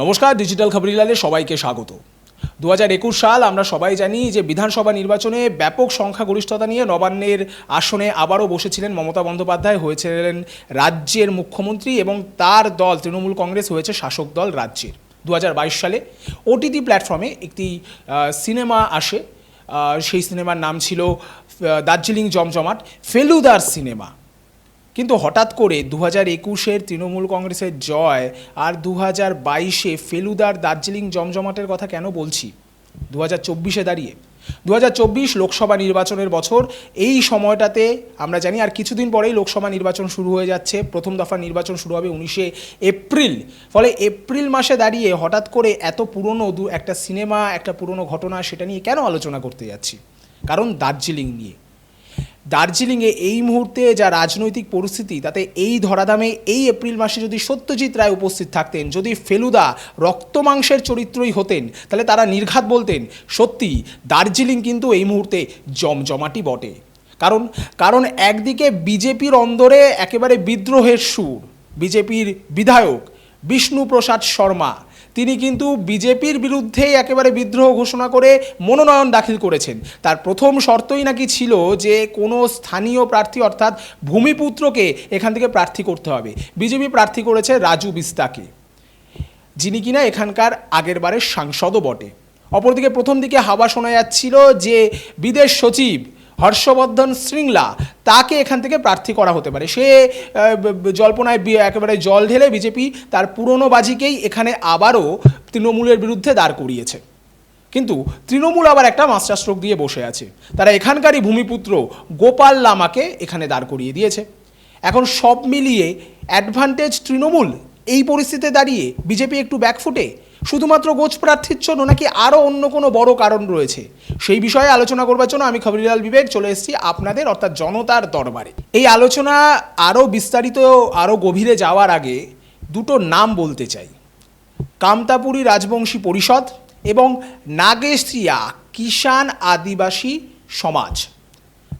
নমস্কার ডিজিটাল খবরিলালে সবাইকে স্বাগত। দু একুশ সাল আমরা সবাই জানি যে বিধানসভা নির্বাচনে ব্যাপক সংখ্যাগরিষ্ঠতা নিয়ে নবান্নের আসনে আবারও বসেছিলেন মমতা বন্দ্যোপাধ্যায়, হয়েছিলেন রাজ্যের মুখ্যমন্ত্রী এবং তার দল, তৃণমূল কংগ্রেস, হয়েছে শাসক দল রাজ্যের। দু হাজার বাইশ সালে ওটিটি প্ল্যাটফর্মে একটি সিনেমা আসে। সেই সিনেমার নাম ছিল দার্জিলিং জমজমাট, ফেলুদার সিনেমা। কিন্তু হঠাৎ করে দু হাজার একুশের তৃণমূল কংগ্রেসের জয় আর দু হাজার বাইশে ফেলুদার দার্জিলিং জমজমাটের কথা কেন বলছি? দু হাজার চব্বিশে দাঁড়িয়ে। দু হাজার চব্বিশ লোকসভা নির্বাচনের বছর, এই সময়টাতে আমরা জানি আর কিছুদিন পরেই লোকসভা নির্বাচন শুরু হয়ে যাচ্ছে। প্রথম দফা নির্বাচন শুরু হবে উনিশে এপ্রিল। ফলে এপ্রিল মাসে দাঁড়িয়ে হঠাৎ করে এত পুরনো দু একটা সিনেমা, একটা পুরনো ঘটনা, সেটা নিয়ে কেন আলোচনা করতে যাচ্ছি? কারণ দার্জিলিং নিয়ে। দার্জিলিংয়ে এই মুহূর্তে যা রাজনৈতিক পরিস্থিতি, তাতে এই ধরাধামে এই এপ্রিল মাসে যদি সত্যজিৎ রায় উপস্থিত থাকতেন, যদি ফেলুদা রক্তমাংসের চরিত্রই হতেন, তাহলে তারা নির্ঘাত বলতেন, সত্যি দার্জিলিং কিন্তু এই মুহূর্তে জমজমাটি বটে। কারণ কারণ একদিকে বিজেপির অন্দরে একেবারে বিদ্রোহের সুর, বিজেপির বিধায়ক বিষ্ণুপ্রসাদ শর্মা তিনি কিন্তু বিজেপির বিরুদ্ধে একেবারে বিদ্রোহ ঘোষণা করে মনোনয়ন দাখিল করেছেন। তার প্রথম শর্তই নাকি ছিল যে কোনো স্থানীয় প্রার্থী অর্থাৎ ভূমিপুত্রকে এখান থেকে প্রার্থী করতে হবে। বিজেপি প্রার্থী করেছে রাজু বিস্তাকে, যিনি কিনা এখানকার আগের বারের সাংসদও বটে। অপরদিকে প্রথম দিকে হাওয়া শোনা যাচ্ছিল যে বিদেশ সচিব হর্ষবর্ধন শৃঙ্গলা, তাকে এখান থেকে প্রার্থী করা হতে পারে। সে জল্পনায় একেবারে জল ঢেলে বিজেপি তার পুরনো বাজিকেই এখানে আবারও তৃণমূলের বিরুদ্ধে দাঁড় করিয়েছে। কিন্তু তৃণমূল আবার একটা মাস্টার স্ট্রোক দিয়ে বসে আছে। তারা এখানকারই ভূমিপুত্র গোপাল লামাকে এখানে দাঁড় করিয়ে দিয়েছে। এখন সব মিলিয়ে অ্যাডভান্টেজ তৃণমূল এই পরিস্থিতিতে দাঁড়িয়ে বিজেপি একটু ব্যাকফুটে শুধুমাত্র গোচ প্রার্থীর জন্য নাকি আরও অন্য কোনো বড় কারণ রয়েছে? সেই বিষয়ে আলোচনা করবার জন্য আমি খবরিলাল বিবেক চলে এসেছি আপনাদের, অর্থাৎ জনতার দরবারে। এই আলোচনা আরও বিস্তারিত, আরও গভীরে যাওয়ার আগে দুটো নাম বলতে চাই। কামতাপুরী রাজবংশী পরিষদ এবং নাগেশিয়া কিষাণ আদিবাসী সমাজ।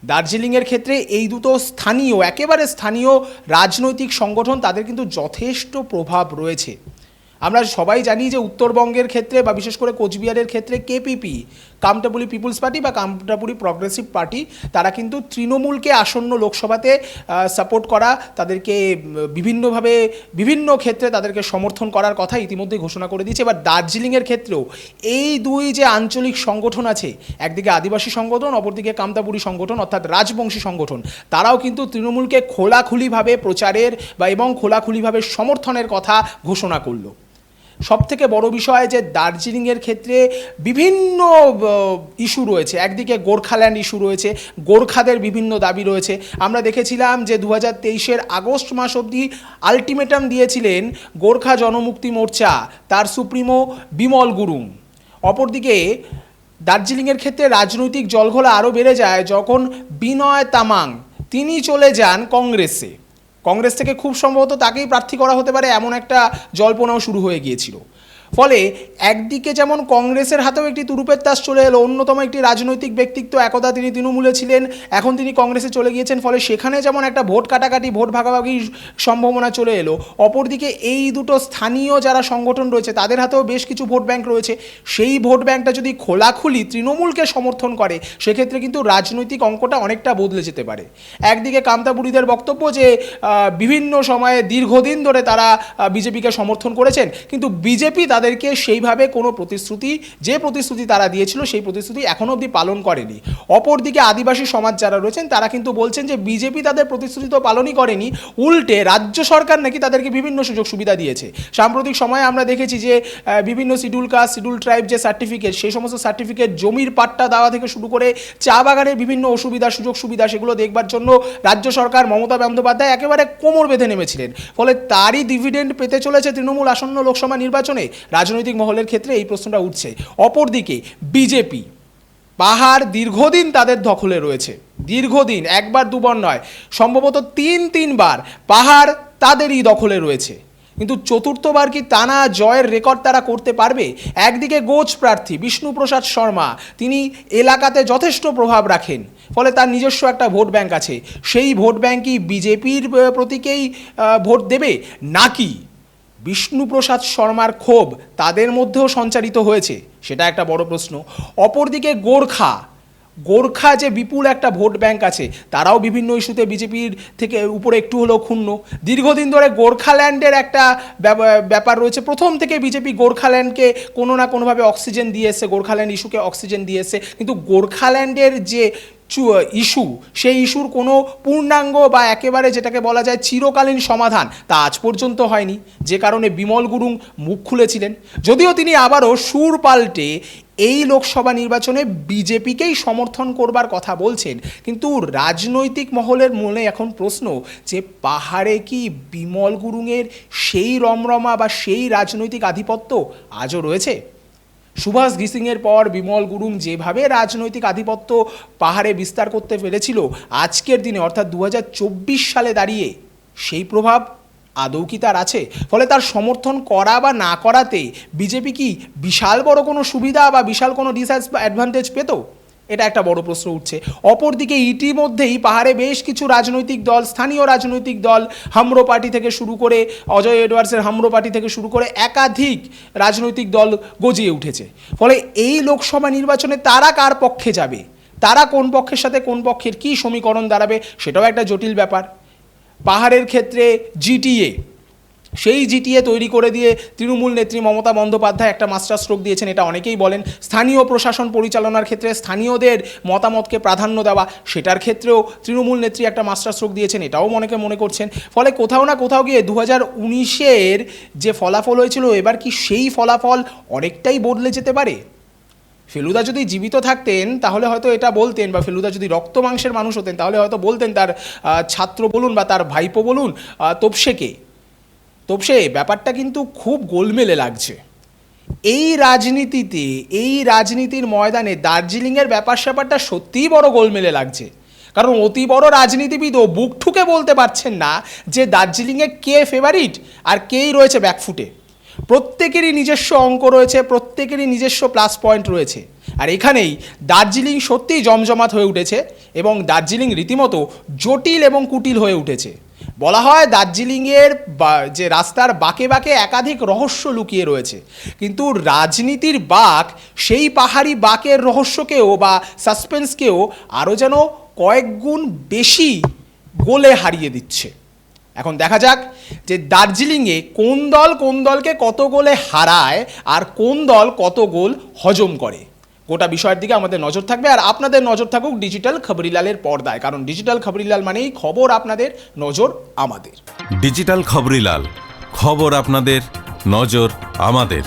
দার্জিলিংয়ের ক্ষেত্রে এই দুটো স্থানীয়, একেবারে স্থানীয় রাজনৈতিক সংগঠন, তাদের কিন্তু যথেষ্ট প্রভাব রয়েছে। সবাই জানি যে উত্তরবঙ্গের ক্ষেত্রে বা বিশেষ করে কোচবিহারের ক্ষেত্রে কেপিপি কামটাপুরি পিপুলস পার্টি বা কামটাপুরি প্রগ্রেসিভ পার্টি, তারা কিন্তু তৃণমূলকে আসন্ন লোকসভাতে সাপোর্ট করা, তাদেরকে বিভিন্নভাবে, বিভিন্ন ক্ষেত্রে তাদেরকে সমর্থন করার কথা ইতিমধ্যে ঘোষণা করে দিয়েছে। এবার দার্জিলিংয়ের ক্ষেত্রেও এই দুই যে আঞ্চলিক সংগঠন আছে, একদিকে আদিবাসী সংগঠন, অপরদিকে কামতাপুরি সংগঠন, অর্থাৎ রাজবংশী সংগঠন, তারাও কিন্তু তৃণমূলকে খোলাখুলিভাবে প্রচারের বা এবং খোলাখুলিভাবে সমর্থনের কথা ঘোষণা করল। সব থেকে বড় বিষয় যে দার্জিলিংয়ের ক্ষেত্রে বিভিন্ন ইস্যু রয়েছে। একদিকে গোর্খাল্যান্ড ইস্যু রয়েছে, গোর্খাদের বিভিন্ন দাবি রয়েছে। আমরা দেখেছিলাম যে দু হাজার তেইশের আগস্ট মাস অবধি আলটিমেটাম দিয়েছিলেন গোর্খা জনমুক্তি মোর্চা, তার সুপ্রিমো বিমল গুরুং। অপরদিকে দার্জিলিংয়ের ক্ষেত্রে রাজনৈতিক জলঘোলা আরও বেড়ে যায় যখন বিনয় তামাং, তিনি চলে যান কংগ্রেসে। কংগ্রেস থেকে খুব সম্ভবত তাকেই প্রার্থী করা হতে পারে, এমন একটা জল্পনাও শুরু হয়ে গিয়েছিল। ফলে একদিকে যেমন কংগ্রেসের হাতেও একটি তুরুপের তাস চলে এলো, অন্যতম একটি রাজনৈতিক ব্যক্তিত্ব একদা তিনি তৃণমূলে ছিলেন, এখন তিনি কংগ্রেসে চলে গিয়েছেন, ফলে সেখানে যেমন একটা ভোট কাটাকাটি, ভোট ভাগাভাগির সম্ভাবনা চলে এলো, অপরদিকে এই দুটো স্থানীয় যারা সংগঠন রয়েছে, তাদের হাতেও বেশ কিছু ভোট ব্যাংক রয়েছে। সেই ভোট ব্যাংকটা যদি খোলাখুলি তৃণমূলকে সমর্থন করে, সেক্ষেত্রে কিন্তু রাজনৈতিক অঙ্কটা অনেকটা বদলে যেতে পারে। একদিকে কামতাপুরীদের বক্তব্য যে বিভিন্ন সময়ে দীর্ঘদিন ধরে তারা বিজেপিকে সমর্থন করেছেন, কিন্তু বিজেপি তাদেরকে সেইভাবে কোনো প্রতিশ্রুতি, যে প্রতিশ্রুতি তারা দিয়েছিল সেই প্রতিশ্রুতি এখনও অবধি পালন করেনি। অপরদিকে আদিবাসী সমাজ যারা রয়েছেন, তারা কিন্তু বলছেন যে বিজেপি তাদের প্রতিশ্রুতি তো পালনই করেনি, উল্টে রাজ্য সরকার নাকি তাদেরকে বিভিন্ন সুযোগ সুবিধা দিয়েছে। সাম্প্রতিক সময়ে আমরা দেখেছি যে বিভিন্ন শিডিউল কাস্ট শিডিউল ট্রাইব যে সার্টিফিকেট সেই সমস্ত সার্টিফিকেট জমির পাট্টা দেওয়া থেকে শুরু করে চা বাগানের বিভিন্ন অসুবিধা, সুযোগ সুবিধা, সেগুলো দেখবার জন্য রাজ্য সরকার মমতা বন্দ্যোপাধ্যায় একেবারে কোমর বেঁধে নেমেছিলেন। ফলে তারই ডিভিডেন্ড পেতে চলেছে তৃণমূল আসন্ন লোকসভা নির্বাচনে। রাজনৈতিক মহলের ক্ষেত্রে এই প্রশ্নটা উঠছে। অপরদিকে বিজেপি, পাহাড় দীর্ঘদিন তাদের দখলে রয়েছে। দীর্ঘদিন, একবার দুবার নয়, সম্ভবত তিন, তিনবার পাহাড় তাদেরই দখলে রয়েছে। কিন্তু চতুর্থবার কি টানা জয়ের রেকর্ড তারা করতে পারবে? একদিকে গোচ প্রার্থী বিষ্ণুপ্রসাদ শর্মা, তিনি এলাকাতে যথেষ্ট প্রভাব রাখেন, ফলে তার নিজস্ব একটা ভোট ব্যাংক আছে। সেই ভোট ব্যাংক কি বিজেপির প্রতীকেই ভোট দেবে নাকি? বিষ্ণুপ্রসাদ শর্মার ক্ষোভ তাদের মধ্যেও সঞ্চারিত হয়েছে? সেটা একটা বড় প্রশ্ন। অপরদিকে গোর্খা। গোর্খা যে বিপুল একটা ভোট ব্যাংক আছে, তারাও বিভিন্ন ইস্যুতে বিজেপির থেকে উপরে একটু হলেও ক্ষুণ্ণ। দীর্ঘদিন ধরে গোর্খাল্যান্ডের একটা ব্যাপ- ব্যাপার রয়েছে। প্রথম থেকে বিজেপি গোর্খাল্যান্ডকে কোনো না কোনোভাবে অক্সিজেন দিয়ে এসছে, গোর্খাল্যান্ড ইস্যুকে অক্সিজেন দিয়ে এসছে। কিন্তু গোর্খাল্যান্ডের যে ইস্যু সেই ইস্যুর কোনো পূর্ণাঙ্গ বা একেবারে যেটাকে বলা যায় চিরকালীন সমাধান তা আজ পর্যন্ত হয়নি। যে কারণে বিমল গুরুং মুখ খুলেছিলেন। যদিও তিনি আবারও সুর পাল্টে এই লোকসভা নির্বাচনে বিজেপিকেই সমর্থন করবার কথা বলছেন, কিন্তু রাজনৈতিক মহলের মনে এখন প্রশ্ন যে পাহাড়ে কি বিমল গুরুংয়ের সেই রমরমা বা সেই রাজনৈতিক আধিপত্য আজও রয়েছে? সুভাষ ঘিসিংয়ের পর বিমল গুরুং যেভাবে রাজনৈতিক আধিপত্য পাহাড়ে বিস্তার করতে পেরেছিল, আজকের দিনে অর্থাৎ দু হাজার চব্বিশ সালে দাঁড়িয়ে সেই প্রভাব আদৌ কি তার আছে? ফলে তার সমর্থন করা বা না করাতে বিজেপি কি বিশাল বড় কোনো সুবিধা বা বিশাল কোনো ডিসঅ্যাডভান্টেজ পেত? এটা একটা বড় প্রশ্ন উঠছে। অপরদিকে ইতিমধ্যেই পাহাড়ে বেশ কিছু রাজনৈতিক দল, স্থানীয় রাজনৈতিক দল হামরো পার্টি থেকে শুরু করে, অজয় এডওয়ার্ডসের হামরো পার্টি থেকে শুরু করে একাধিক রাজনৈতিক দল গজিয়ে উঠেছে। ফলে এই লোকসভা নির্বাচনে তারা কার পক্ষে যাবে? তারা কোন পক্ষের সাথে কোন পক্ষের কী সমীকরণ দাঁড়াবে, সেটাও একটা জটিল ব্যাপার। পাহাড়ের ক্ষেত্রে জিটিএ সেই জিটিএ তৈরি করে দিয়ে তৃণমূল নেত্রী মমতা বন্দ্যোপাধ্যায় একটা মাস্টার স্ট্রোক দিয়েছেন, এটা অনেকেই বলেন। স্থানীয় প্রশাসন পরিচালনার ক্ষেত্রে স্থানীয়দের মতামতকে প্রাধান্য দেওয়া, সেটার ক্ষেত্রেও তৃণমূল নেত্রী একটা মাস্টার স্ট্রোক দিয়েছেন, এটাও অনেকে মনে করছেন। ফলে কোথাও না কোথাও গিয়ে দু হাজার উনিশের যে ফলাফল হয়েছিল, এবার কি সেই ফলাফল অনেকটাই বদলে যেতে পারে? ফেলুদা যদি জীবিত থাকতেন, তাহলে হয়তো এটা বলতেন, বা ফেলুদা যদি রক্ত মাংসের মানুষ হতেন, তাহলে হয়তো বলতেন তার ছাত্র বলুন বা তার ভাইপো বলুন তোপসেকে। তোপসে ব্যাপারটা কিন্তু খুব গোলমেলে লাগছে। এই রাজনীতিতে, এই রাজনীতির ময়দানে দার্জিলিংয়ের ব্যাপার স্যাপারটা সত্যিই বড় গোলমেলে লাগছে। কারণ অতি বড় রাজনীতিবিদও বুক ঠুকে বলতে পারছেন না যে দার্জিলিংয়ে কে ফেভারিট আর কেই রয়েছে ব্যাকফুটে প্রত্যেকেরই নিজস্ব অঙ্ক রয়েছে, প্রত্যেকেরই নিজস্ব প্লাস পয়েন্ট রয়েছে। আর এখানেই দার্জিলিং সত্যিই জমজমাট হয়ে উঠেছে এবং দার্জিলিং রীতিমতো জটিল এবং কুটিল হয়ে উঠেছে। বলা হয় দার্জিলিংয়ের যে রাস্তার বাঁকে বাঁকে একাধিক রহস্য লুকিয়ে রয়েছে। কিন্তু রাজনীতির বাঁক, সেই পাহাড়ি বাঁকের রহস্যকেও বা সাসপেন্সকেও আরও যেন কয়েক গুণ বেশি গোলে হারিয়ে দিচ্ছে। এখন দেখা যাক যে দার্জিলিংয়ে কোন দল কোন দলকে কত গোলে হারায় আর কোন দল কত গোল হজম করে। গোটা বিষয়ের দিকে আমাদের নজর থাকবে আর আপনাদের নজর থাকুক ডিজিটাল খবরিলালের পর্দায়। কারণ ডিজিটাল খবরিলাল মানেই খবর আপনাদের নজর আমাদের। ডিজিটাল খবরিলাল, খবর আপনাদের, নজর আমাদের।